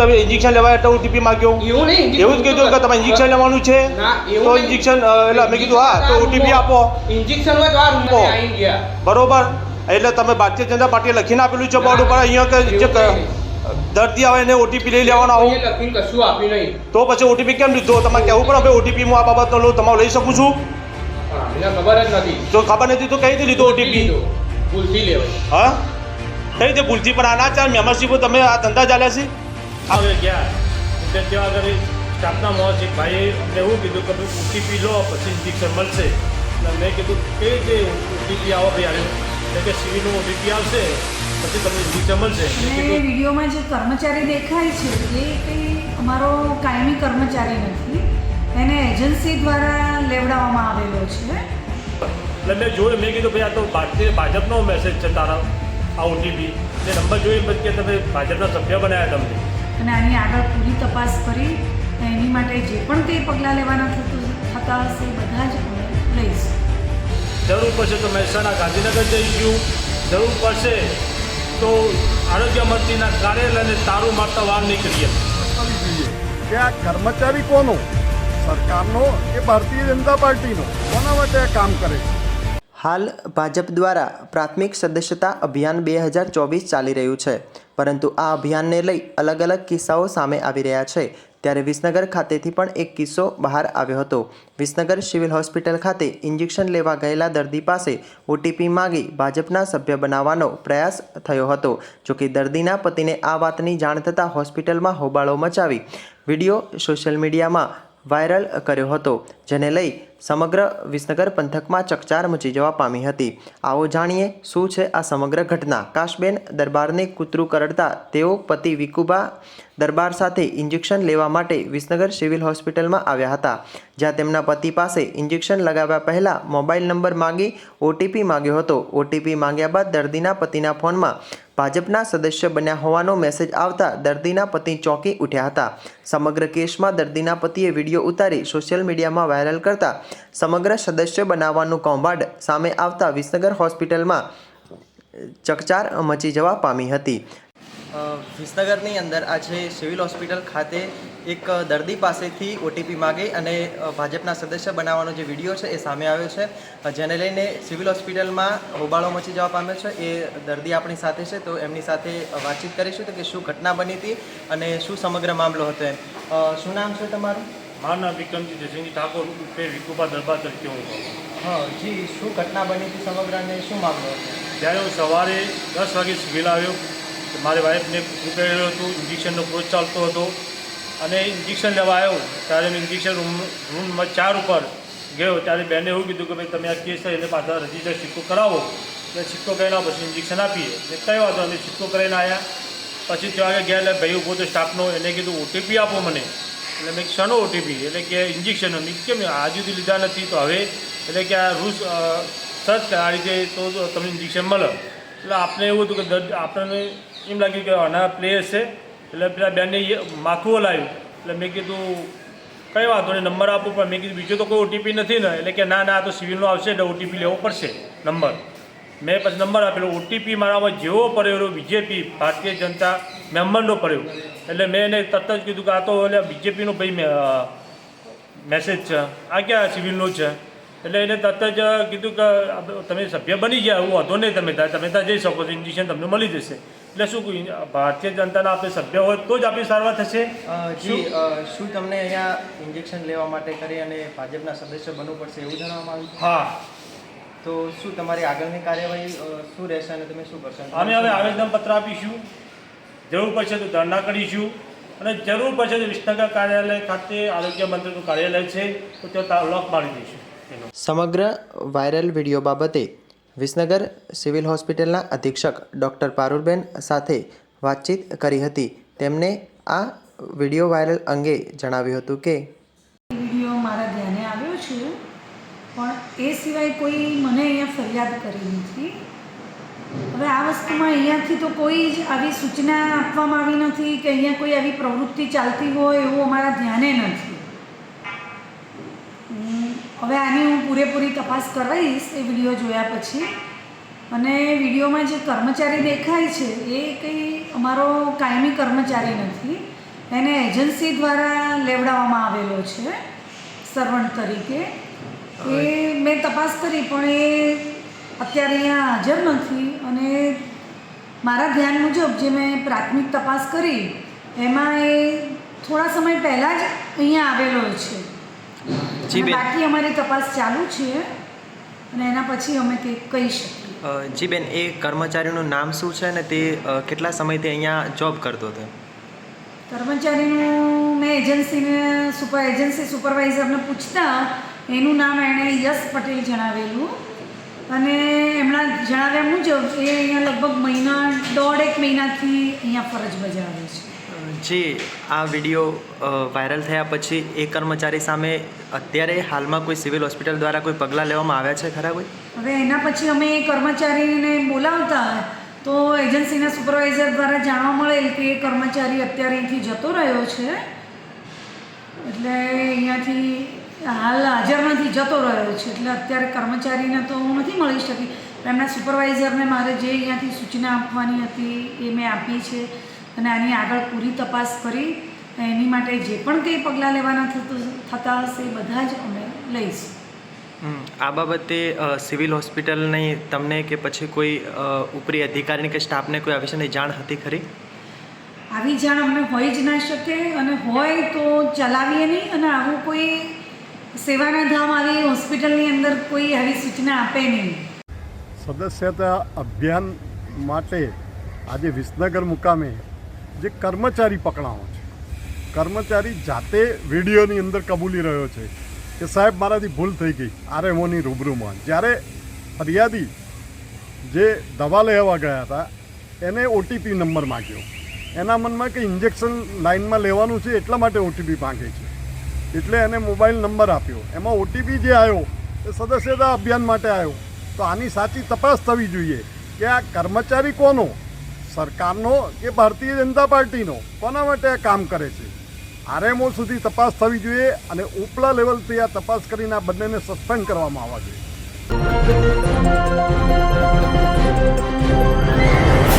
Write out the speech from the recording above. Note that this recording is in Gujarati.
તમે ઇન્જેક્શન લેવા એટલે ઓટીપી માંગ્યો એવું નહીં એવું જ કીધું કે તમે ઇન્જેક્શન લેવાનું છે તો ઇન્જેક્શન એટલે અમે કીધું હા તો ઓટીપી આપો. ઇન્જેક્શન હોય તો આ બરોબર? એટલે તમે ભારતીય જનતા પાર્ટીએ લખીને આપેલું છે બોર્ડ ઉપર અહીંયા કે જે દર્દી આવે એને ઓટીપી લઈ લેવાનો આવું. લખીને કશું આપ્યું નહીં. તો પછી ઓટીપી કેમ લીધો? તમારે કહેવું પડે ભાઈ ઓટીપી હું આ બાબતનો લઉં તમારે લઈ શકું છું. ખબર જ નથી. જો ખબર નથી તો કઈ રીતે લીધો ઓટીપી. ભૂલથી લેવાય. હા? કઈ રીતે ભૂલથી? પણ આના ચાલ મેમ્બરશીપ તમે આ ધંધા ચાલ્યા છે? હવે ગયા. એટલે ત્યાં આગળ સ્ટાફના મોહસિક ભાઈએ અમને એવું કીધું કે ભાઈ ઓટીપી લો પછી ઇન્જેક્શન મળશે. એટલે મેં કીધું કે જે ઓટીપી આવો ભાઈ આવ્યો એટલે કે સિવિલનું ઓટીપી આવશે પછી તમને ઇન્જેક્શન મળશે. વિડીયોમાં જે કર્મચારી દેખાય છે એ કંઈ અમારો કાયમી કર્મચારી નથી. એને એજન્સી દ્વારા લેવડાવવામાં આવેલો છે. એટલે મેં જોયું મેં કીધું ભાઈ આ તો ભારતીય ભાજપનો મેસેજ છે તારા આ ઓટીપી તે નંબર જોઈ પછી તમે ભાજપના સભ્ય બનાવ્યા તમને. અને આની આગળ પૂરી તપાસ કરી એની માટે જે પણ કંઈ પગલાં લેવાના થતું થતા હશે એ બધા જ અમે લઈશું. જરૂર પડશે તો મહેસાણા ગાંધીનગર જઈશું જરૂર પડશે તો આરોગ્ય મંત્રીના કાર્યાલયને તારું મારતા વાર નહીં કરીએ કે આ કર્મચારી કોનો? સરકારનો કે ભારતીય જનતા પાર્ટીનો? કોના માટે આ કામ કરે છે? હાલ ભાજપ દ્વારા પ્રાથમિક સદસ્યતા અભિયાન બે હજાર ચોવીસ ચાલી રહ્યું છે. પરંતુ આ અભિયાનને લઈ અલગ અલગ કિસ્સાઓ સામે આવી રહ્યા છે. ત્યારે વિસનગર ખાતેથી પણ એક કિસ્સો બહાર આવ્યો હતો. વિસનગર સિવિલ હોસ્પિટલ ખાતે ઇન્જેક્શન લેવા ગયેલા દર્દી પાસે ઓટીપી માંગી ભાજપના સભ્ય બનાવવાનો પ્રયાસ થયો હતો. જોકે દર્દીના પતિને આ વાતની જાણ થતાં હોસ્પિટલમાં હોબાળો મચાવી વીડિયો સોશિયલ મીડિયામાં વાયરલ કર્યો હતો, જેને લઈ સમગ્ર વિસનગર પંથકમાં ચકચાર મચી જવા પામી હતી. આવો જાણીએ શું છે આ સમગ્ર ઘટના? કાશબેન દરબારને કૂતરું કરડતા તેઓ પતિ વિકુબા દરબાર સાથે ઇન્જેક્શન લેવા માટે વિસનગર સિવિલ હોસ્પિટલમાં આવ્યા હતા. જ્યાં તેમના પતિ પાસે ઇન્જેક્શન લગાવ્યા પહેલાં મોબાઈલ નંબર માંગી ઓટીપી માંગ્યો હતો. ઓટીપી માંગ્યા બાદ દર્દીના પતિના ફોનમાં ભાજપના સદસ્ય બન્યા હોવાનો મેસેજ આવતા દર્દીના પતિ ચોંકી ઉઠ્યા હતા. સમગ્ર કેસમાં દર્દીના પતિએ વીડિયો ઉતારી સોશિયલ મીડિયામાં વાયરલ કરતા સમગ્ર સદસ્ય બનાવવાનું કૌભાંડ સામે આવતા વિસનગર હોસ્પિટલમાં ચકચાર મચી જવા પામી હતી. વિસનગરની અંદર આજે સિવિલ હોસ્પિટલ ખાતે એક દર્દી પાસેથી ઓટીપી માગી અને ભાજપના સદસ્ય બનાવવાનો જે વીડિયો છે એ સામે આવ્યો છે. જેને લઈને સિવિલ હોસ્પિટલમાં હોબાળો મચી જવા પામ્યો છે. એ દર્દી આપણી સાથે છે તો એમની સાથે વાતચીત કરીશું કે શું ઘટના બની હતી અને શું સમગ્ર મામલો હતો એમ. શું નામ છે તમારું? મારું નામ વિક્રમજી જયસિંહજી ઠાકોર ઉર્ફે વિકુબા દરબાર તરીકે હું કહું હા જી શું ઘટના બની હતી સમગ્ર અને શું મામલો હતો? જ્યારે હું સવારે દસ વાગે સિવિલ આવ્યો. મારી વાઈફને ઉતરેલો હતું ઇન્જેક્શનનો કોર્સ ચાલતો હતો. અને ઇન્જેક્શન લેવા આવ્યો. ત્યારે મેં ઇન્જેક્શન રૂમ રૂમ નંબર ચાર ઉપર ગયો. ત્યારે બેને એવું કીધું કે ભાઈ, તમે આ કેસ એને પાછા રજિસ્ટર સિક્કો કરાવો. એટલે સિક્કો કરીને પછી ઇન્જેક્શન આપીએ. એટલે કઈ વાંધો અમે સિક્કો કરીને આવ્યા પછી ત્યાં આગળ ગયા એટલે ભાઈ ઊભો તો સ્ટાફનો એને કીધું ઓટીપી આપો મને. એટલે મેં શનો ઓટીપી એટલે કે ઇન્જેક્શનનો મેં કેમ? આજુ સુધી લીધા નથી, તો હવે? એટલે કે આ રૂલ્સ સર્ચ આ રીતે તો તમને ઇન્જેક્શન મળે. એટલે આપણે એવું હતું કે દર્દ આપણને એમ લાગ્યું કે આના પ્લેયર છે. એટલે પેલા બેનને માથું હલાવ્યું. એટલે મેં કીધું, કઈ વાંધો નહીં, નંબર આપો. પણ મેં કીધું, બીજો તો કોઈ ઓટીપી નથી ને. એટલે કે, ના ના તો સિવિલનો આવશે, એટલે ઓટીપી લેવો પડશે, નંબર. મેં પછી નંબર આપેલો. ઓટીપી મારામાં જેવો પડ્યો બીજેપી ભારતીય જનતા મેમ્બરનો પડ્યો. એટલે મેં એને તરત જ કીધું કે, આ તો એટલે બીજેપીનો ભાઈ મેસેજ છે. આ ક્યાં સિવિલનો છે? એટલે એને તરત જ કીધું કે તમે સભ્ય બની ગયા, એવું વાંધો નહીં, તમે તમે ત્યાં જઈ શકો છો ઇન્જેક્શન તમને મળી જશે. એટલે શું ભારતીય જનતાના આપણે સભ્ય હોય તો જ આપણી સારવાર થશે? જી શું? તમને અહીંયા ઇન્જેક્શન લેવા માટે કરી અને ભાજપના સદસ્ય બનવું પડશે એવું જણાવવામાં આવ્યું? હા. તો શું તમારી આગળની કાર્યવાહી શું રહેશે અને તમે શું કરશો? અમે હવે આવેદનપત્ર આપીશું. જરૂર પડશે તો ધરણા કરીશું. અને જરૂર પડશે તો વિસનગર કાર્યાલય ખાતે આરોગ્ય મંત્રીનું કાર્યાલય છે તો ત્યાં લોક મારી દઈશું. સમગ્ર વાયરલ વીડિયો બાબતે વિસનગર સિવિલ હોસ્પિટલના અધિક્ષક ડૉક્ટર પારુલબેન સાથે વાતચીત કરી હતી. તેમણે આ વીડિયો વાયરલ અંગે જણાવ્યું હતું કે, વીડિયો મારા ધ્યાને આવ્યો છે, પણ એ સિવાય કોઈ મને અહીંયા ફરિયાદ કરી નથી. હવે આ વસ્તુમાં અહીંયાથી તો કોઈ જ આવી સૂચના આપવામાં આવી નથી કે અહીંયા કોઈ આવી પ્રવૃત્તિ ચાલતી હોય એવું અમારા ધ્યાને નથી હમ, હવે આની હું પૂરેપૂરી તપાસ કરાવીશ એ વીડિયો જોયા પછી. અને વિડીયોમાં જે કર્મચારી દેખાય છે, એ કંઈ અમારો કાયમી કર્મચારી નથી. એને એજન્સી દ્વારા લેવડાવવામાં આવેલો છે, સર્વન્ટ તરીકે. એ મેં તપાસ કરી, પણ એ અત્યારે અહીંયા હાજર નથી. અને મારા ધ્યાન મુજબ જે મેં પ્રાથમિક તપાસ કરી, એમાં એ થોડા સમય પહેલાં જ અહીંયા આવેલો છે. જી બેન. બાકી અમારી તપાસ ચાલુ છે અને એના પછી અમે તે કહી શકીએ. જી બેન એ કર્મચારીનું નામ શું છે અને તે કેટલા સમયથી અહીંયા જોબ કરતો હતો? કર્મચારીનું મેં એજન્સીને સુપર એજન્સી સુપરવાઇઝરને પૂછતા એનું નામ એણે યશ પટેલ જણાવેલું. અને એમના જણાવ્યા મુજબ એ અહીંયા લગભગ મહિના દોઢ એક મહિનાથી અહીંયા ફરજ બજાવે છે. જી આ વીડિયો વાયરલ થયા પછી એ કર્મચારી સામે અત્યારે હાલમાં કોઈ સિવિલ હોસ્પિટલ દ્વારા કોઈ પગલાં લેવામાં આવ્યા છે ખરા કોઈ? હવે એના પછી અમે કર્મચારીને બોલાવતા તો એજન્સીના સુપરવાઇઝર દ્વારા જાણવા મળેલ કે એ કર્મચારી અત્યારે અહીંથી જતો રહ્યો છે. એટલે અહીંયાથી હાલ હાજર નથી જતો રહ્યો છે, એટલે અત્યારે કર્મચારીને તો હું નથી મળી શકી. એમના સુપરવાઇઝરને મારે જે અહીંયાથી સૂચના આપવાની હતી એ મેં આપી છે. અને આની આગળ પૂરી તપાસ કરી એની માટે જે પણ કંઈ પગલાં લેવાના થતું થતા હશે એ બધા જ અમે લઈશું. હમ, આ બાબતે સિવિલ હોસ્પિટલની તમને કે પછી કોઈ ઉપરી અધિકારીને કે સ્ટાફને કોઈ આ વિશેની જાણ હતી ખરી? આવી જાણ અમને હોઈ જ ના શકે અને હોય તો ચલાવીએ નહીં અને આવું કોઈ સેવાના ધામ આવી હોસ્પિટલની અંદર કોઈ આવી સૂચના આપે નહીં. સદસ્યતા અભિયાન માટે આજે વિસનગર મુકામે જે કર્મચારી પકડાવો છે. કર્મચારી જાતે વિડીયોની અંદર કબૂલી રહ્યો છે કે સાહેબ, મારાથી ભૂલ થઈ ગઈ. આરએમઓની રૂબરૂમાં. જ્યારે ફરિયાદી જે દવા લેવા ગયા હતા, એને ઓટીપી નંબર માગ્યો. એના મનમાં કે ઇન્જેક્શન લાઇનમાં લેવાનું છે એટલા માટે ઓટીપી માંગે છે. એટલે એને મોબાઈલ નંબર આપ્યો. એમાં ઓટીપી જે આવ્યો, એ સદસ્યતા અભિયાન માટે આવ્યો. તો આની સાચી તપાસ થવી જોઈએ કે આ કર્મચારી કોનો? સરકારનો કે ભારતીય જનતા પાર્ટીનો કોના માટે આ કામ કરે છે? આરએમઓ સુધી તપાસ થવી જોઈએ અને ઉપલા લેવલથી આ તપાસ કરીને આ બંનેને સસ્પેન્ડ કરવામાં આવવા જોઈએ.